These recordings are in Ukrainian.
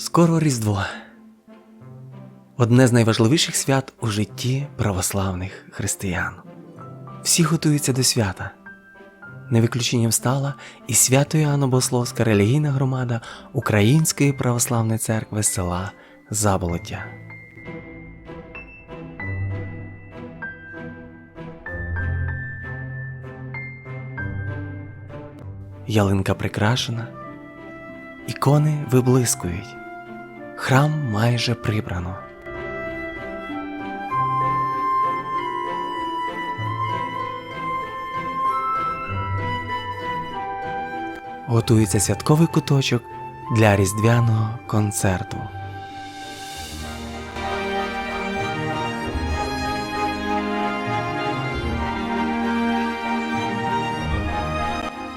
Скоро Різдво. Одне з найважливіших свят у житті православних християн. Всі готуються до свята. Не виключенням стала і свято Іоанна Богословська релігійна громада Української православної церкви села Заболоття. Ялинка прикрашена, ікони виблискують, храм майже прибрано. Готується святковий куточок для різдвяного концерту.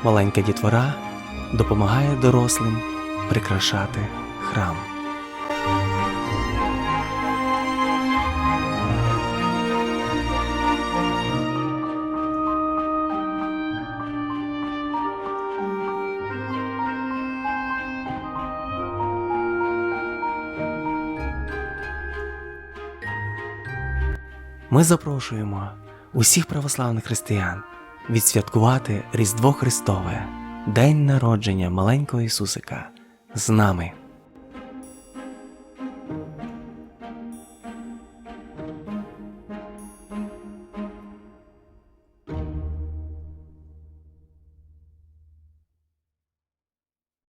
Маленька дітвора допомагає дорослим прикрашати храм. Ми запрошуємо усіх православних християн відсвяткувати Різдво Христове, День народження маленького Ісусика з нами.